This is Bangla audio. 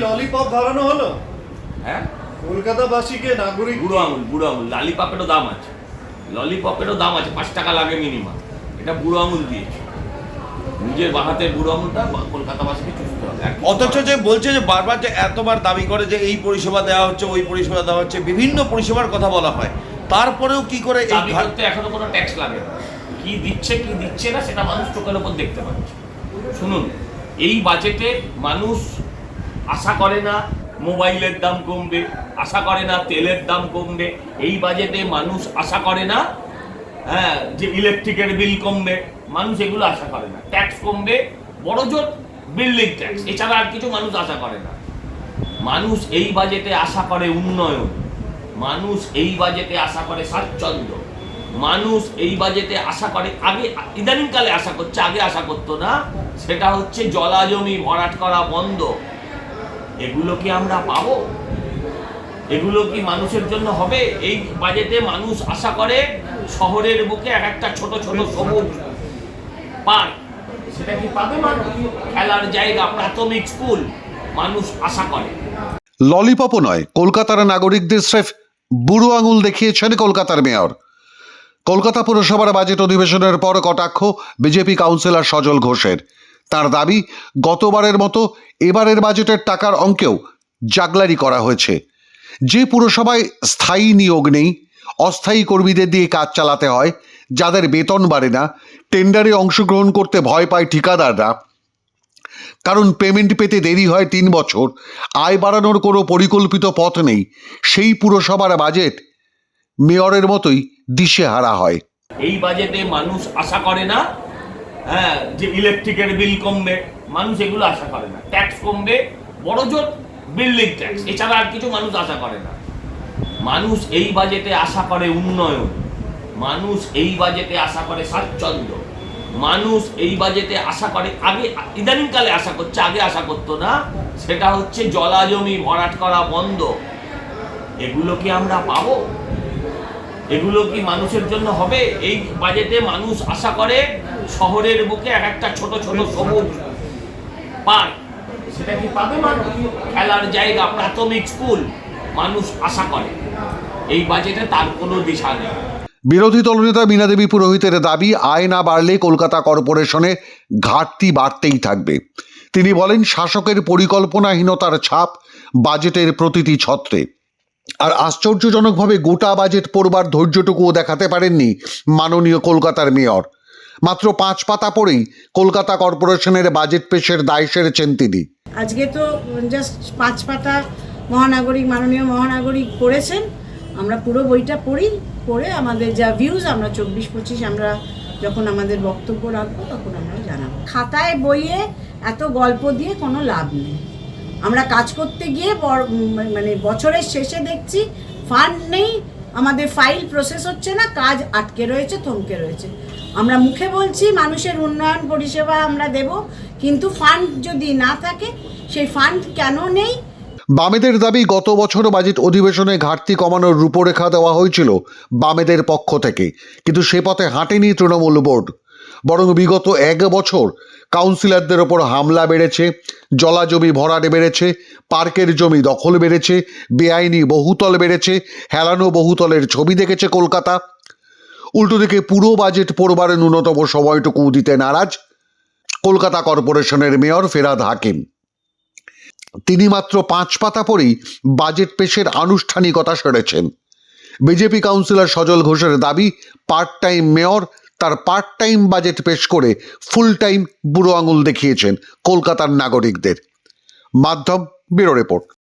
ললিপপ ধরানো হলো? হ্যাঁ? কলকাতাবাসীকে নাগরিক বুড়ো আঙুল বুড়ো আঙুল। লালিপপেরও দাম আছে। ললিপপেরও দাম আছে পাঁচ টাকা লাগে মিনিমাম এটা বুড়ো আঙুল দিয়েছে। নিজের বাহাতে বুড়ো আঙুলটা কলকাতাবাসীকে চুষতে হবে। অথচ যে বলছে যে বারবার যে এতবার দাবি করে যে এই পরিষেবা দেওয়া হচ্ছে ওই পরিষেবা দেওয়া হচ্ছে বিভিন্ন পরিষেবার কথা বলা হয়। তারপরেও কি করে এই করতে এখনও কোনো ট্যাক্স লাগে না। কি দিচ্ছে কি দিচ্ছে না সেটা মানুষ চোখের ওপর দেখতে পাচ্ছে। শুনুন এই বাজেটে মানুষ আশা করে না মোবাইলের দাম কমবে, আশা করে না তেলের দাম কমবে। এই বাজেটে মানুষ আশা করে না হ্যাঁ যে ইলেকট্রিকের বিল কমবে। মানুষ এগুলো আশা করে না। ট্যাক্স কমবে, বড় জোর বিল্ডিং ট্যাক্স এছাড়া আর কিছু মানুষ আশা করে না। মানুষ এই বাজেটে আশা করে উন্নয়ন। মানুষ এই বাজেটে আশা করে স্বাচ্ছন্দ্য। মানুষ এই বাজেটে আশা করে আগে, ইদানিংকালে আশা করছে, আগে আশা করতো না। সেটা হচ্ছে জলাজমি ভরাট করা বন্ধ। এগুলো কি আমরা পাবো? এগুলো কি মানুষের জন্য হবে? এই বাজেটে মানুষ আশা করে শহরের বুকে এক একটা ছোট ছোট সবুজ পার্ক। সেটা কি পাবে মানুষ? খেলার জায়গা প্রাথমিক স্কুল মানুষ আশা করে। ললিপপও নয় কলকাতার নাগরিকদের স্রেফ বুড়ো আঙুল দেখিয়েছেন কলকাতার মেয়র। কলকাতা পুরসভার বাজেট অধিবেশনের পর কটাক্ষ বিজেপি কাউন্সিলর সজল ঘোষের। তার দাবি, গতবারের মতো এবারের বাজেটের টাকার অঙ্কেও জাগলারি করা হয়েছে। যে পুরসভায় স্থায়ী নিয়োগ নেই, অস্থায়ী কর্মীদের দিয়ে কাজ চালাতে হয়, যাদের বেতন বাড়ে না, টেন্ডারে অংশগ্রহণ করতে ভয় পায় ঠিকাদাররা, কারণ পেমেন্ট পেতে দেরি হয় তিন বছর, আয় বাড়ানোর কোনো পরিকল্পিত পথ নেই, সেই পুরসভার বাজেট মেয়রের মতোই দিশেহারা হয়। এই বাজেটে মানুষ আশা করে না হ্যাঁ যে ইলেকট্রিকের বিল কমবে, মানুষ এগুলো আশা করে না। ট্যাক্স কমবে, বড় জোর বিল্ডিং ট্যাক্স এছাড়া আর কিছু মানুষ আশা করে না। মানুষ এই বাজেটে আশা করে উন্নয়ন। মানুষ এই বাজেটে আশা করে স্বাচ্ছন্দ্য। মানুষ এই বাজেটে আশা করে আগে ইদানিংকালে আশা করছে, আগে আশা করতো না। সেটা হচ্ছে জলাজমি ভরাট করা বন্ধ। এগুলো কি আমরা পাবো? এগুলো কি মানুষের জন্য হবে? এই বাজেটে মানুষ আশা করে শহরের বুকে এক একটা ছোট ছোট সবুজ পার্ক। সেটা কি পাবে মানুষ? খেলার জায়গা, প্রাথমিক স্কুল, মানুষ আশা করে। এই বাজেটে তার কোনো দিশা নেই। বিরোধী দলনেতা মীনা দেবী পুরোহিতের দাবি, আয় না বাড়লে কলকাতা কর্পোরেশনে ঘাটতি বাড়তেই থাকবে। তিনি বলেন, শাসকের পরিকল্পনাহীনতার ছাপ বাজেটের প্রতিটি ছত্রে। আর আশ্চর্যজনকভাবে গোটা বাজেট পড়বার ধৈর্যটুকুও দেখাতে পারেননি মাননীয় কলকাতার মেয়র। মাত্র পাঁচ পাতা পড়েই কলকাতা কর্পোরেশনের বাজেট পেশের দায় সেরেছেন তিনি। আজকে তো জাস্ট পাঁচ পাতা মহানাগরিক, মাননীয় মহানাগরিক পড়েছেন। আমরা পুরো বইটা পড়ি, পড়ে আমাদের যা ভিউজ আমরা চব্বিশ পঁচিশ, আমরা যখন আমাদের বক্তব্য রাখব তখন আমরা জানাব। খাতায় বইয়ে এত গল্প দিয়ে কোনো লাভ নেই। আমরা কাজ করতে গিয়ে মানে বছরের শেষে দেখছি ফান্ড নেই, আমাদের ফাইল প্রসেস হচ্ছে না, কাজ আটকে রয়েছে, থমকে রয়েছে। আমরা মুখে বলছি মানুষের উন্নয়ন পরিষেবা আমরা দেব, কিন্তু ফান্ড যদি না থাকে, সেই ফান্ড কেন নেই? বামেদের দাবি, গত বছর বাজেট অধিবেশনে ঘাটতি কমানোর রূপরেখা দেওয়া হয়েছিল বামেদের পক্ষ থেকে। কিন্তু সে পথে হাঁটেনি তৃণমূল বোর্ড। বরং বিগত এক বছর কাউন্সিলরদের ওপর হামলা বেড়েছে, জলাজমি ভরাট বেড়েছে, পার্কের জমি দখল বেড়েছে, বেআইনি বহুতল বেড়েছে, হেলানো বহুতলের ছবি দেখেছে কলকাতা। উল্টো দিকে পুরো বাজেট পড়বার ন্যূনতম সময়টুকু দিতে নারাজ কলকাতা কর্পোরেশনের মেয়র ফেরাদ হাকিম। তিনি মাত্র পাঁচ পাতা পরেই বাজেট পেশের আনুষ্ঠানিকতা সেরেছেন বিজেপি কাউন্সিলর সজল ঘোষের দাবি পার্ট টাইম মেয়র তার পার্ট টাইম বাজেট পেশ করে ফুল টাইম বুড়ো আঙুল দেখিয়েছেন কলকাতার নাগরিকদের। মাধ্যম ব্যুরো রিপোর্ট।